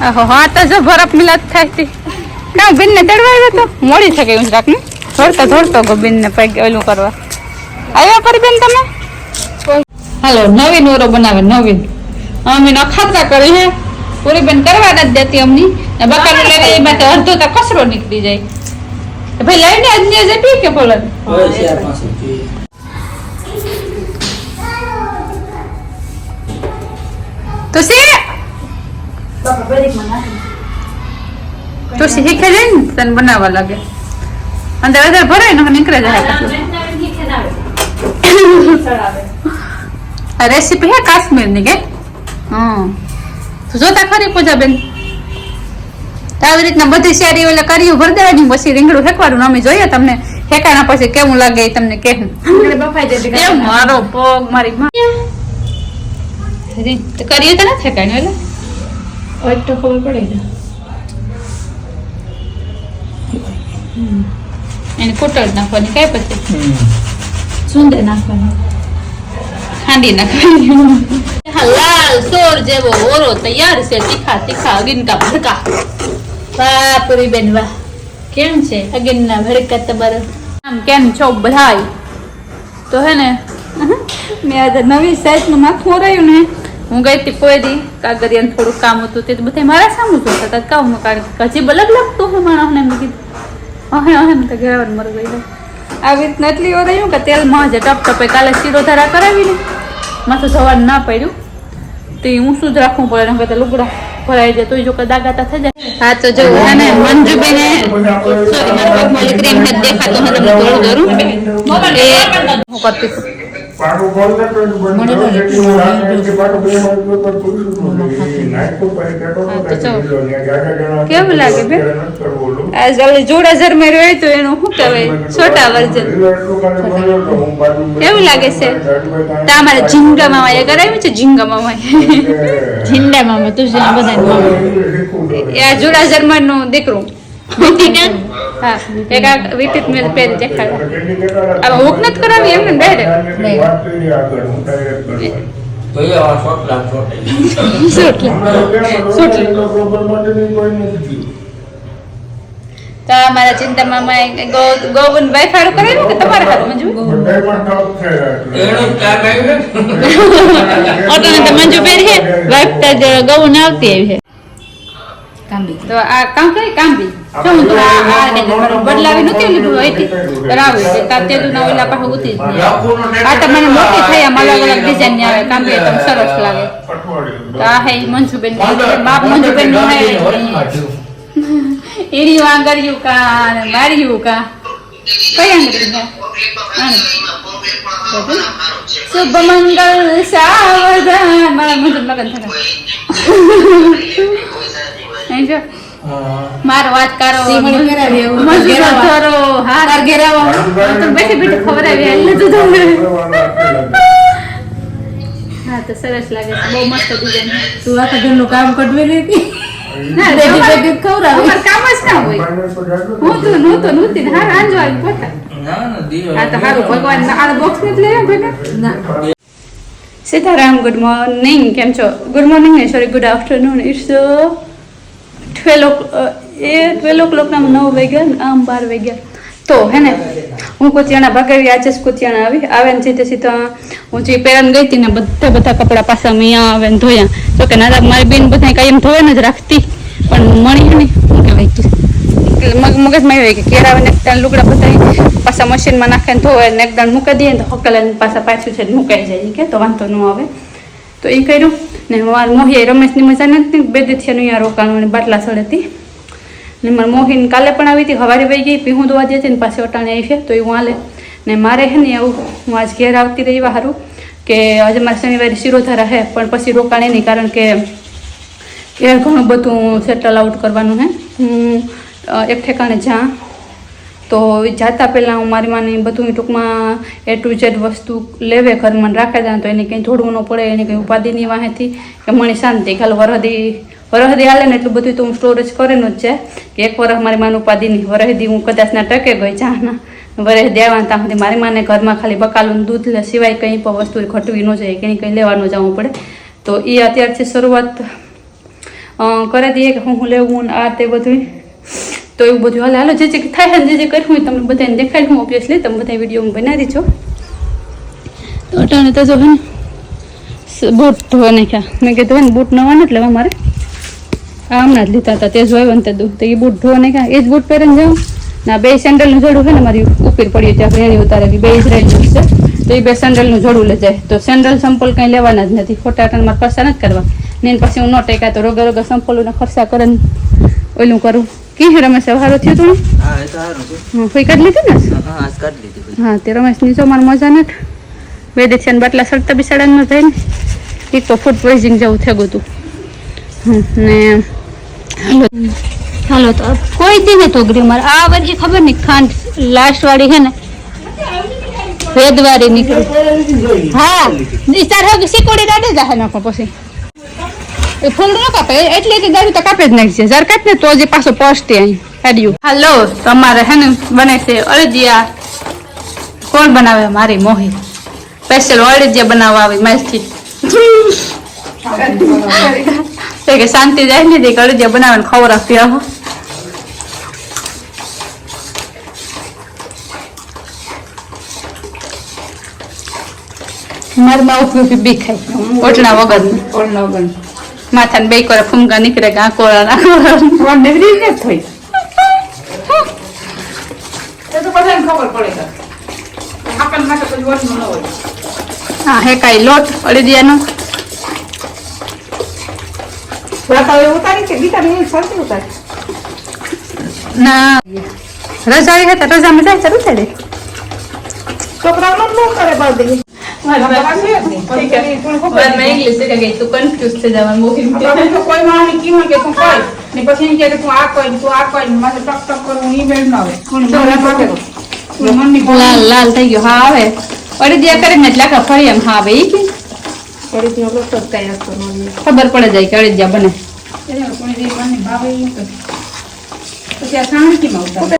હા તો જો બરફ મિલાત થાય હતી કાં બેન ને તેડવા આવ્યો તો? મોડી થઈ ગયું રાખ ને ધોડતો ધોડતો ગો બેન ને પૈકી ઓલું કરવા. આવ્યા પર બેન તમે? હાલો નવીન ઓરો બનાવે નવીન. અમે નખાતા કરી હે? પૂરી બેન કરવા નથી દેતી અમની. ને બકર લઈને એ માટે અડધો તો કચરો નીકળી જાય. ભાઈ લઈને અન્ય જતી કે બોલન તો સી તો શીખે જાય ને તને બનાવવા લાગે. અંદર વધારે ભરાય ને નીકળે જાય રેસીપી હે કાશ્મીરની કે? હમ. જોતા ખરી પૂજા બેન આવી રીતના બધી શેરી ઓલે કર્યું ભરી દેવાની પછી રીંગણું ફેંકવાનું અમે જોઈએ તમને. ફેંકાણા પછી કેવું લાગે એ તમને કેમ મારો પગ મારી કર્યું તો નથી ફેંકાણું એટલે. તો ખબર પડે ને એને કૂટળ નાખવાની કઈ પછી સુંદર નાખવાની ખાંડી નાખવાની લાલ સોર જેવો ઓરો તૈયાર છે તીખા તીખા અગિનકા ભડકા બાપરી બેન વાહ કેમ છે અગિનના ભડકા તમારો આમ કેમ છો બધાય તો હે ને મેં આજે નવી સાઈઝનું માથું રહ્યું ને હું ગઈ હતી પોયદી કાગરિયાને થોડું કામ હતું તે બધા મારા સામે જોતા હતા. કામ કારણ હજી અલગ લાગતું હોય માણસને મેં કીધું. અહે અહે મેં તો ઘેરાવાનું મર ગઈ આવી રીતના એટલી વાર રહ્યું કે તેલમાં જ ટપ ટપે કાલે શીરો ધારા કરાવીને માથું જવાનું ના પડ્યું. તો હું શું જ રાખવું પડે એમ કહેતા લુગડા ભરાઈ જાય તો જો કે દાગાતા થઈ જાય. હા તો જો હે ને મંજુબેને સોરી મારા પગમાં ક્રીમ નથી દેખાતો હું થોડું ધરું એ હું કરતી છું કાઢી ચાલો. દીધો ને ગાગા ગણા કેવું લાગે ઓલું. તો એનું શું કહેવાય? છોટા વર્જન કેવું લાગે છે? ગાડીમાં તો અમારે ઝીંગા મામા એ કરાવ્યું છે? ઝીંગા મામા ઝીંડા મામા તું બધા એ આ જોડા ઝરમરનું દીકરું હા એક આ વિતિત મેં પહેરી દેખાડ્યા હવે હુક નથી કરાવી એમને ડાયરેક્ટ કરી હું અમારા ચિંતા મામા ગોવન સારું કરાવ્યું કે તમારે સારું મંજુ ને? તો મંજુ પહેરી છે વાગતા જ ગૌન આવતી આવી છે કાંબી. તો આ કામ કરી કામ બી હું તો આ ને બદલાવી નથી લીધું હોય છે. તાર તે ના ઓલા પાસે ઉતી આ તો મને મોટી થઈ આમ અલગ અલગ ડિઝાઇનની આવે કામ બી એકદમ સરસ લાગે. તો આ હે મંજુબેન બાપ મંજુબેન નો હે. એડી વાંગર્યું કા માર્યું કા. કઈ આંગળી આને. શુભ મંગલ સાવધાન મારા મંજુ લગન થયા મારો વાત કરો. સીમણી કરાવી એવું. મંજુ ઘેરાવા. બેઠી બેઠી ખવડાવી એટલે તો તમે હા તો સરસ લાગે. છે બહુ મસ્ત ડિઝાઇન તું આખા ઘરનું કામ કટવી હતી? ના અમારે- ખવડાવી. કામ જ ના હોય. હું તો હું તો નહોતી ને. આંજો આવી પોતા. ના ના દીવો હા તો સારું ભગવાન આ બોક્સ નથી લઈ ભેગા ના. સીતારામ ગુડ મોર્નિંગ કેમ છો? ગુડ મોર્નિંગ ને sorry good afternoon it's twelve A twelve ક્લોકના નવ વાગ્યા આમ બાર વાગ્યા. તો, હે ને? હું કુતિયાણા ભગાવી, આજે જ કુતિયાણા આવી. આવે ને સીધે સીધા હું જે પહેરન ગઈ હતી ને બધા બધા કપડાં પાછા અહીંયા આવે ને ધોયા. તો કે નાદા મારી બેન બધા કાંઈ એમ ધોવે જ રાખતી. પણ મળી ને, શું કહેવાય મગ, મગજમાં હોય કે કેરા આવે ને એકદમ લુગડા બધા પાછા મશીનમાં નાખે ને ધોવે ને એકદમ મૂકી દઈએ ને તો હકલે પાછા પાછું છે મુકાઈ જાય. કે તો વાંધો ન આવે. તો એ કર્યું. ને મારા મોહિયા રમેશની મજા નથી બે દીથી અહીંયા રોકાણું અને બાટલા સળેતી ને મારા મોહીને કાલે પણ આવી હતી. હવારે વહી ગઈ, પીહું દોવા જતી ને પાછી અટાણે આવી છે. તો એ હાલે. ને મારે હે ને એવું હું આજ ઘેર આવતી રહી સારું કે આજે મારે શનિવારે શિરોધારા છે, પણ પછી રોકાણે નહીં કારણ કે એ ઘણું બધું સેટલ આઉટ કરવાનું હે હું એક ઠેકાણે જા તો જાતા પહેલાં હું મારી માને બધું ટૂંકમાં એ ટુ ઝેડ વસ્તુ લેવે, ઘરમાં રાખે જાય તો એને કંઈ જોડવું ન પડે, એને કંઈ ઉપાધિની વાહેથી કે મણી શાંતિ. ખાલી વરહદી વરહદી હાલે ને એટલું બધું તો હું સ્ટોરેજ કરેલું જ છે. કે એક વરસ મારી માનું ઉપાધિ નહીં વરહદી હું કદાચના ટકે ગઈ જાના વરસ દેવા ત્યાં સુધી મારી માને ઘરમાં ખાલી બકાલું દૂધ લે, સિવાય કંઈ પણ વસ્તુ ઘટવી ન જાય, કંઈ કંઈ લેવાનું જવું પડે. તો એ અત્યારથી શરૂઆત કરી દઈએ કે હું લેવું આ તે બધું તો એવું બધું. હાલે, હાલો, જે જે થાય છે જે જે કર્યું હોય તમને બધાને દેખાડી હું ઓબ્વિયસલી તમે બધા વીડિયો બનાવી દીધો તો અટાણે તો જો હે બૂટ ધોવા નાખ્યા. મેં કીધું હે ને, બૂટ નવા નથી લેવા મારે. આ હમણાં જ લીધા હતા તે જોયું ને તે દૂધ. તો એ બૂટ ધોવા નાખ્યા. એ જ બૂટ પહેરીને જાઉં. ના બે સેન્ડલનું જોડું છે ને મારી ઉપર પડ્યું છે આપણે એની ઉતારેલી, બે રહેલી છે. તો એ બે સેન્ડલનું જોડું લઈ જાય. તો સેન્ડલ સંપલ કંઈ લેવાના જ નથી. ખોટા ટાણ મારે ખર્ચા નથી કરવા. ને પછી હું ન ટેકાય તો રોગે રોગે સંપલોના ખર્ચા કરે ઓલું કરું. કી રમેશ હારો થયો તું હા એ તો સારું છે. હા ફઈ કાઢી લીધી ને? હા આજ કાઢી લીધી હા તે રમેશ નીચો મારે મજા નથી. બે ને બાટલા સડતા ન થાય ને એક તો ફૂડ પોઈઝિંગ જેવું થઈ ગયું હતું. ને હાલો. તો કોઈ દી ને તો ગ્રી આ વર્ષે ખબર નહીં ખાંડ લાસ્ટ વાળી છે ને વેદવારી નીકળી. હા હવે શીકોડી દાડે જાહે નાખો પછી. ફૂલ ન કાપે એટલે એટલી દારૂ તો કાપે જ નાખશે જર કાપ ને તો જે પાછો પોસ્ટે અહીં. કાઢ્યું હાલો તમારે હે ને બને છે અળદિયા. કોણ બનાવે મારી મોહી? સ્પેશિયલ અળદિયા બનાવવા આવી માલથી કે શાંતિ જાય ને તે અળદિયા બનાવીને ખવડાવતી આવો. મારી માં ઉપયોગી બી ખાય ઓટલા વગર ઓટલા ગણ પડે માટે કોઈ ઓળનું ન હોય. હા હે કાંઈ લોટ કે ગીતા ને ના. રજા આવી હતા રજામાં જાય તો ઉતારે છોકરાઓનો ન કરે લાલ લાલ થઈ ગયો. હા આવે પડી દે એટલે એટલા ફરી એમ. હા ભાઈ કે. ખબર પડે જાય કે બને. કરે. સાણકીમાં ઉતારે.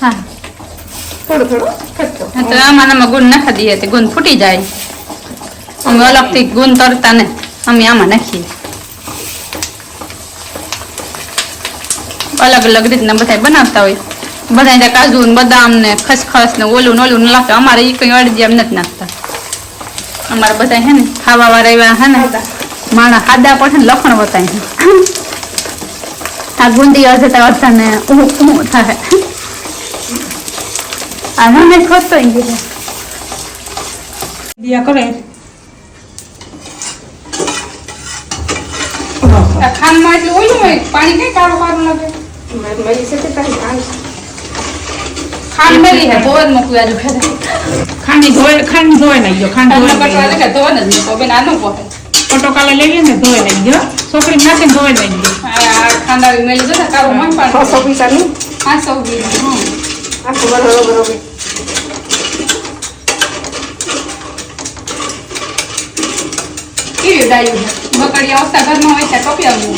હા. થોડું થોડું. તો આમાં ગુણ નાખી દઈએ તો ગુણ ફૂટી જાય. અમે અલગથી ગુણ તરતા ને અમે આમાં નાખીએ. અલગ અલગ રીતના બધા બનાવતા હોય. બધા કાજુ ને બદામ ને ખસખસ ને ઓલું ને ઓલું નાખે અમારે એ કઈ અડદી એમ નથી નાખતા. અમારે બધા હે ને ખાવા વાળા એવા હે ને માણા ખાધા પણ ને લખણ વતાય આ ગુંદી અડધા અડધા ને ઊં ઊં થાય. કરે આ ખાંડમાં એટલું ઓલું હોય પાણી કઈ કાળું કાળું લાગે મારી સાથે તારી ખાંડ ખાંડ મળી ખાંડી ધોય ખાંડ ધોય નહીં ગયો ખાંડ ધોય કટો એટલે ધોવા જ મૂકો બેન આનો પોહે ફોટો કાલે લઈએ ને ધોય નહીં ગયો છોકરી નાખીને ધોય નહીં ગયો આ ખાંડાવી મેલી જો ને કાળું મન પાડ છસો પૈસાની હા સૌ હા હમ આખું બરોબર બરોબર કેવી ડાયું બકડી અવસ્થા ઘરમાં હોય ત્યાં કપી આવું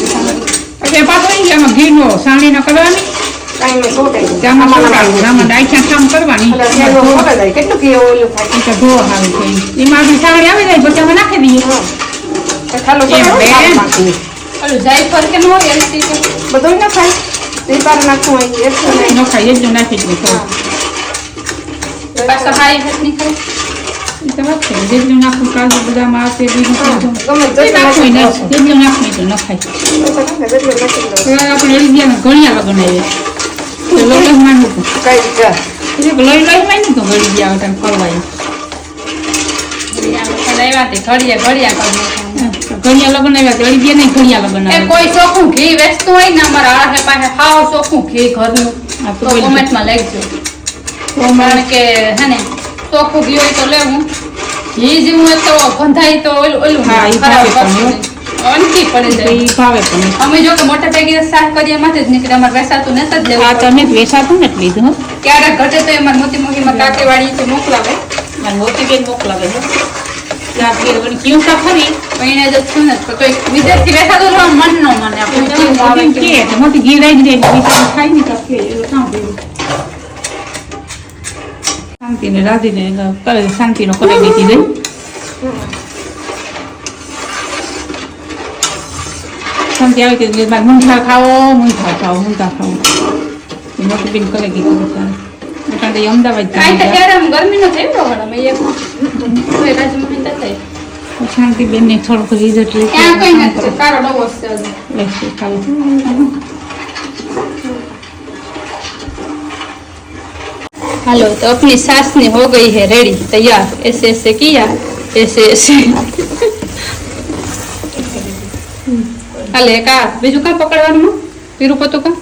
પછી પાછો અહીં એમાં ઘીનો સાણી ન કરવાની. નાખી બધું ના ખાય નાખવું હોય એટલું નહીં ન ખાઈ નાખી દઈએ થોડું હાઈ હાથ ની ખાય એ તો વાત છે જેટલું નાખવું કાજુ બદામ આ તે બીજું બધું ગમે તે તે નાખવું નાખી નહીં જેટલું નાખવું એટલું ન ખાય દો. જેટલું નાખી દો. હવે આપણે એલિયામાં ઘડિયા લગન આવે તો લોહી માંડવું તો કઈ જા. એટલે લોહી લોહી માંડી તો ગળી ગયા હતા ફરવાય ઘડિયા ઘડિયા ઘડિયા કરી ઘડિયા લગન આવ્યા તો અળી ગયા નહીં ઘડિયા લગન એ આવે કોઈ ચોખ્ખું ઘી વેચતું હોય ને અમારા આહે પાસે હાવ ચોખ્ખું ઘી ઘરનું આ તો તો બોલી. કોમેન્ટમાં લખજો તો અમારે કારણ કે હે ને ચોખ્ખું ઘી હોય તો લેવું ઘી જેવું હોય તો બંધાય તો ઓલું ઓલું હા, વસ્તુ. અનથી પડી ભાવે પણ અમે જો કે મોટા ભેગી શાક કરીએ માથે જ નીકળે. અમારે વેસાતું નથી જ લેવું તમે જ વેચાતું નથી લીધું. ક્યારેક ઘટે તો એમાં મોટી મોટી તો મોકલાવે. મારી મોટી બેન મોકલાવે છે ત્યાં ઘેર વળી શાંતિને રાધીને કરે શાંતિનો કરી દીધી દઈ શાંતિ આવી કે મારે મૂંઠા ખાવો મૂંઠા ખાવો મૂંઠા ખાવો મોટી બેન કરે કે એ અમદાવાદ. શાંતિ બેન ને થોડુંક રિઝલ્ટ. લેશે हेलो तो अपनी सास ने हो गई है रेडी तैयार ऐसे ऐसे किया ऐसे ऐसे હાલે કા બીજું કા પકડવાનું પીરું પતું કા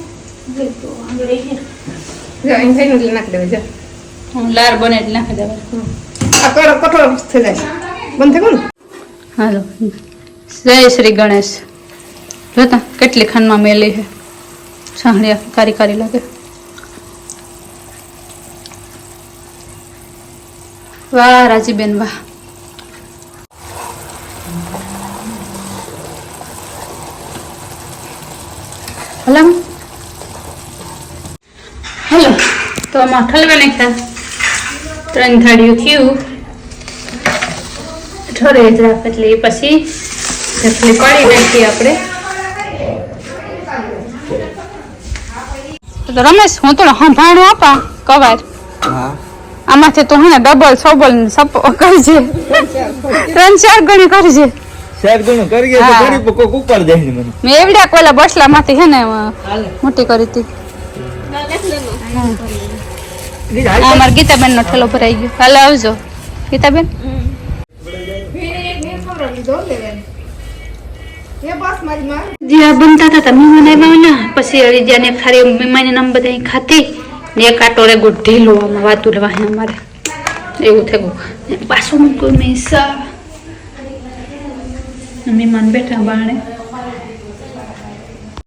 જો એમ થઈને એટલે નાખી દેવાય જો હું લાર બને એટલે નાખી દેવા આ કરો કઠોળ થઈ જાય બંધ થઈ ગયું ને હાલો જય શ્રી ગણેશ જોતા કેટલી ખાંડમાં મેલી છે સાંભળ્યા કારી કારી લાગે વાહ, રાજીબેન, વાહ. હલો? હલો, તો આમાં ઠલવા નાખ્યા ત્રણ થાળીઓ થયું. ઠરે જરાક એટલે પછી ઢકલી પાડી નાખીએ આપણે. રમેશ, હું તો સંભાળું આપા કવાર હા. આમાંથી તો હે ને ડબલ સબલ સપો કરજે. ત્રણ ચાર ગણી કરજે. સાહેબ ઘણું કરીએ તો. કરી કોક ઉપર જાય ને મને. મેં એવડા કોલા બસલા માંથી હે ને મોટી કરી હતી. આ અમાર ગીતાબેન નો ઠેલો ભરાઈ ગયો. હાલો આવજો. ગીતાબેન? જે બનતા હતા તમે મને આવ્યા પછી અડી ને એક થાળી મહેમાની નામ બધા અહીં ખાતી ને એક આટોરે ઢીલો આમાં વાતું લેવા હે અમારે. એવું થયું. પાછું મૂક્યું મેં સા મહેમાન બેઠા બાણે.